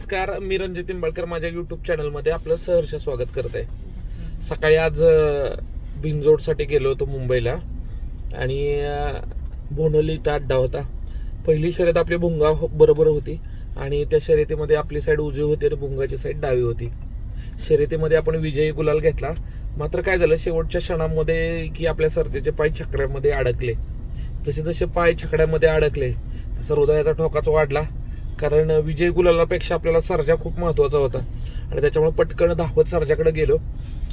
नमस्कार मी रणजित निंबाळकर माझ्या युट्यूब चॅनलमध्ये आपलं सहर्ष स्वागत करत आहे सकाळी आज बिनजोडसाठी गेलो होतो मुंबईला आणि अ, इथं अड्डा होता. पहिली शर्यत आपली भुंगा हो- बरोबर होती आणि त्या शर्यतीमध्ये आपली साईड उजवी होती आणि भुंगाची साईड डावी होती. शर्यतीमध्ये आपण विजयी गुलाल घेतला. मात्र काय झालं शेवटच्या क्षणामध्ये की आपल्या सरतेचे पाय छकड्यामध्ये अडकले. जसे जसे पाय छकड्यामध्ये अडकले तसं हृदयाचा ठोकाच वाढला. कारण विजय गुलालापेक्षा आपल्याला सर्जा खूप महत्त्वाचा होता. आणि त्याच्यामुळे पटकन धावत सर्जाकडे गेलो.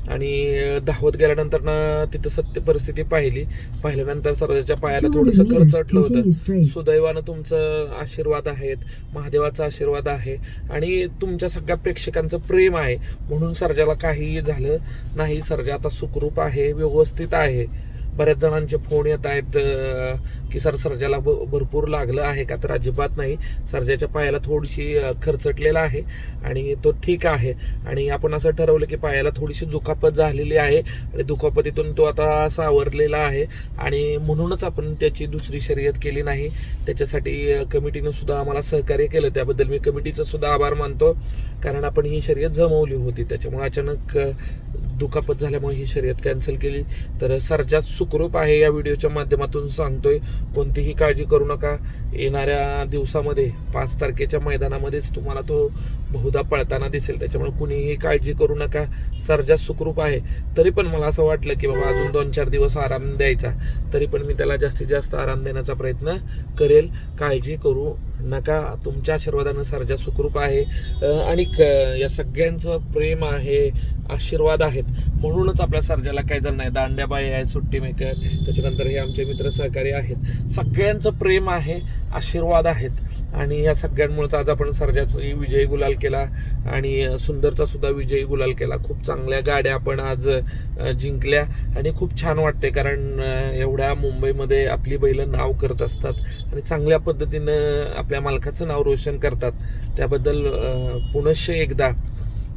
आणि धावत गेल्यानंतर ना तिथं सत्य परिस्थिती पाहिली. पाहिल्यानंतर सर्जाच्या पायाला थोडंसं खर्चटलं होतं. सुदैवानं तुमचं आशीर्वाद आहेत. महादेवाचा आशीर्वाद आहे. आणि तुमच्या सगळ्या प्रेक्षकांचं प्रेम आहे. म्हणून सर्जाला काहीही झालं नाही. सर्जा आता सुखरूप आहे व्यवस्थित आहे. बऱ्याच जणांचे फोन येत आहेत की सर सर्जाला भरपूर लागलं आहे का? तर अजिबात नाही. सर्जाच्या पायाला थोडीशी खरचटलेला आहे आणि तो ठीक आहे. आणि आपण असं ठरवलं की पायाला थोडीशी दुखापत झालेली आहे आणि दुखापतीतून तो आता सावरलेला आहे आणि म्हणूनच आपण त्याची दुसरी शर्यत केली नाही. त्याच्यासाठी कमिटीनं सुद्धा आम्हाला सहकार्य केलं. त्याबद्दल मी कमिटीचं सुद्धा आभार मानतो. कारण आपण ही शर्यत जमवली होती. त्याच्यामुळे अचानक दुखापत झाल्यामुळे ही शर्यत कॅन्सल केली. तर सर्जा सुखरूप आहे या व्हिडिओच्या माध्यमातून सांगतोय कोणतीही काळजी करू नका. येणाऱ्या दिवसामध्ये पाच तारखेच्या मैदानामध्येच तुम्हाला तो बहुधा पळताना दिसेल. त्याच्यामुळे कुणीही काळजी करू नका. सर्जा सुखरूप आहे. तरी पण मला असं वाटलं की बाबा अजून दोन चार दिवस आराम द्यायचा. तरी पण मी त्याला जास्तीत जास्त आराम देण्याचा प्रयत्न करेल. काळजी करू नका तुमच्या आशीर्वादानं सर्जा सुखरूप आहे आणि क- या सगळ्यांचं प्रेम आहे आशीर्वाद आहेत म्हणूनच आपल्या सर्जाला काही झालं नाही. दांड्याबाई आहे सुट्टी मेकर त्याच्यानंतर हे आमचे मित्र सहकारी आहेत. सगळ्यांचं प्रेम आहे आशीर्वाद आहेत. आणि या सगळ्यांमुळेच आज आपण सर्जाचाही विजयी गुलाल केला आणि सुंदरचा सुद्धा विजयी गुलाल केला. खूप चांगल्या गाड्या आपण आज जिंकल्या आणि खूप छान वाटते कारण एवढ्या मुंबईमध्ये आपली बैलं नाव करत असतात आणि चांगल्या पद्धतीनं आपल्या मालकाचं नाव रोशन करतात. त्याबद्दल पुनश्च एकदा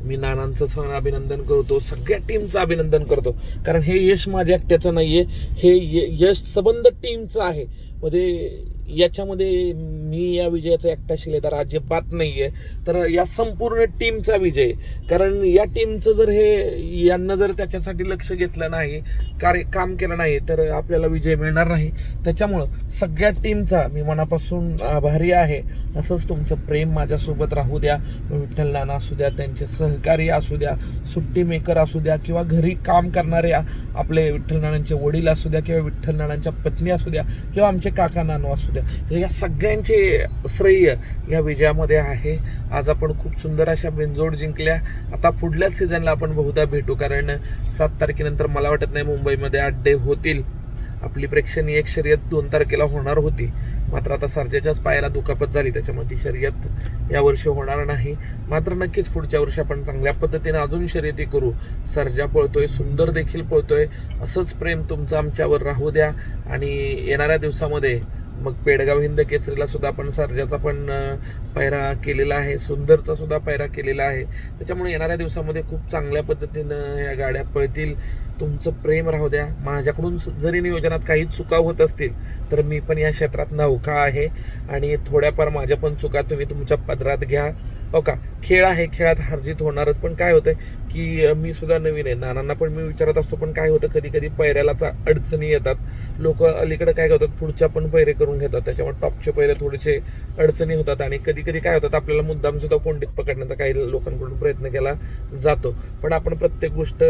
मी नानांचं सण अभिनंदन करतो सगळ्या टीमचं अभिनंदन करतो. कारण हे यश माझ्या एकट्याचं आहे हे य- यश सबंध टीमचं आहे. मध्ये याच्यामध्ये मी या विजयाचा एकटा शिलेदार अजिबात आहे तर या संपूर्ण टीमचा विजय. कारण या टीमचं जर हे यांना जर त्याच्यासाठी लक्ष घेतलं नाही कार्य काम केलं नाही तर आपल्याला विजय मिळणार नाही. त्याच्यामुळं सगळ्या टीमचा मी मनापासून आभारी आहे. असंच तुमचं प्रेम माझ्यासोबत राहू द्या. विठ्ठल नाना असू द्या त्यांचे सहकारी असू द्या सुट्टी मेकर असू द्या किंवा घरी काम करणारे आपले विठ्ठल नानांचे वडील असू द्या किंवा विठ्ठल नानांच्या पत्नी असू द्या किंवा आमच्या आमचे काका नानू असू द्या. या सगळ्यांचे श्रेय या विजयामध्ये आहे. आज आपण खूप सुंदर अशा बेंजोड जिंकल्या. आता पुढल्याच सीझनला आपण बहुधा भेटू. कारण सात तारखेनंतर मला वाटत नाही मुंबईमध्ये अड्डे होतील. आपली प्रेक्षणीय एक शर्यत दोन तारखेला होणार होती. मात्र आता सर्जाच्याच पायाला दुखापत झाली. त्याच्यामुळे ती शर्यत यावर्षी होणार नाही. मात्र नक्कीच पुढच्या वर्षी आपण चांगल्या पद्धतीने अजून शर्यती करू. सर्जा पळतोय सुंदर देखील पळतोय. असंच प्रेम तुमचं आमच्यावर राहू द्या. आणि येणाऱ्या दिवसामध्ये मग पेडगाव हिंद केसरीला सुद्धा आपण सर्जाचा पण पायरा केलेला आहे. सुंदरचा सुद्धा पायरा केलेला आहे. त्याच्यामुळे येणाऱ्या दिवसामध्ये खूप चांगल्या पद्धतीनं या गाड्या पळतील. तुमचं प्रेम राहू द्या. माझ्याकडून सु- जरी नियोजनात काही चुका होत असतील तर मी पण या क्षेत्रात नौका आहे आणि थोड्याफार माझ्या पण चुका तुम्ही तुमच्या पदरात घ्या. हो का? खेळ आहे खेळात हारजीत होणारच. पण काय होतं की मी सुद्धा नवीन आहे. नानांना पण मी विचारत असतो पण काय होतं कधी कधी पैऱ्यालाचा अडचणी येतात. लोक अलीकडे काय करतात पुढच्या पण पैरे करून घेतात. त्याच्यामुळे टॉपचे पैरे थोडेसे अडचणी होतात आणि कधी कधी काय होतात आपल्याला मुद्दाम सुद्धा कोंडीत पकडण्याचा काही लोकांकडून प्रयत्न केला जातो. पण आपण प्रत्येक गोष्ट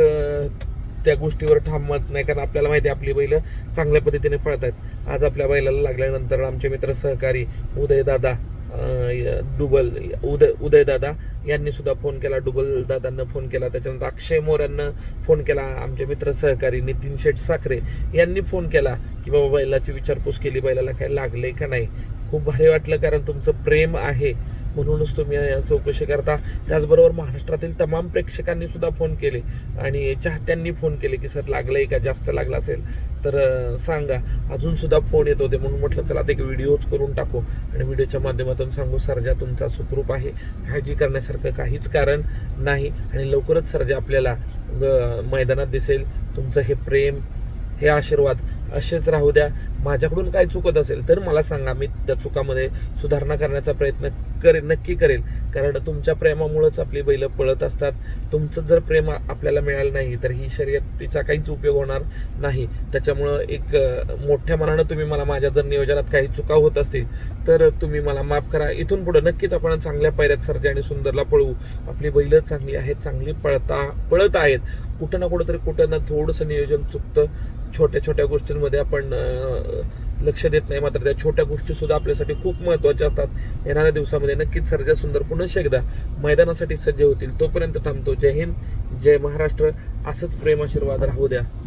त्या गोष्टीवर ठामत नाही कारण आपल्याला माहिती आहे आपली बैल चांगल्या पद्धतीने पळतात आज आपल्या बैलाला लागल्यानंतर आमचे मित्र सहकारी उदयदादा डुबल उदय उदयदादा यांनी सुद्धा फोन केला. डुबल दादांना फोन केला. त्याच्यानंतर अक्षय मोऱ्यांना फोन केला. आमचे मित्र सहकारी नितीन शेठ साखरे यांनी फोन केला की बाबा बैलाची विचारपूस केली बैलाला काय लागले का नाही? खूप भारी वाटलं कारण तुमचं प्रेम आहे. म्हणूनच तुम्ही या चौकशी करता. त्याचबरोबर महाराष्ट्रातील तमाम प्रेक्षकांनी सुद्धा फोन केले आणि चाहत्यांनी फोन केले की सर लागलं आहे का? जास्त लागलं असेल तर सांगा. अजून सुद्धा फोन येत होते म्हणून म्हटलं चला आता एक व्हिडिओच करून टाकू आणि व्हिडिओच्या माध्यमातून सांगू सर्जा तुमचा सुखरूप आहे. काळजी करण्यासारखं काहीच कारण नाही आणि लवकरच सर्जा आपल्याला मैदानात दिसेल. तुमचं हे प्रेम हे आशीर्वाद असेच राहू द्या. माझ्याकडून काय चुकत असेल तर मला सांगा मी त्या चुकामध्ये सुधारणा करण्याचा प्रयत्न करेल नक्की करेल कारण तुमच्या प्रेमामुळेच आपली बैलं पळत असतात. तुमचं जर प्रेम आपल्याला मिळालं नाही तर ही शर्यतीचा काहीच उपयोग होणार नाही. त्याच्यामुळं एक मोठ्या मनानं तुम्ही मला माझ्या जर नियोजनात काही चुका होत असतील तर तुम्ही मला माफ करा. इथून पुढे नक्कीच आपण चांगल्या पायऱ्यात सरजे आणि सुंदरला पळवू. आपली बैलं चांगली आहेत चांगली पळता पळत आहेत. कुठं ना कुठं तरी कुठं ना थोडंसं नियोजन चुकतं. छोट्या छोट्या गोष्टींमध्ये आपण लक्ष देत नाही. मात्र त्या छोट्या गोष्टी सुद्धा आपल्यासाठी खूप महत्त्वाच्या असतात. येणाऱ्या दिवसामध्ये नक्कीच सर्जा सुंदर पुन्हा एकदा मैदानासाठी सज्ज होतील. तोपर्यंत थांबतो. जय हिंद जय महाराष्ट्र. असंच प्रेम आशीर्वाद राहू द्या.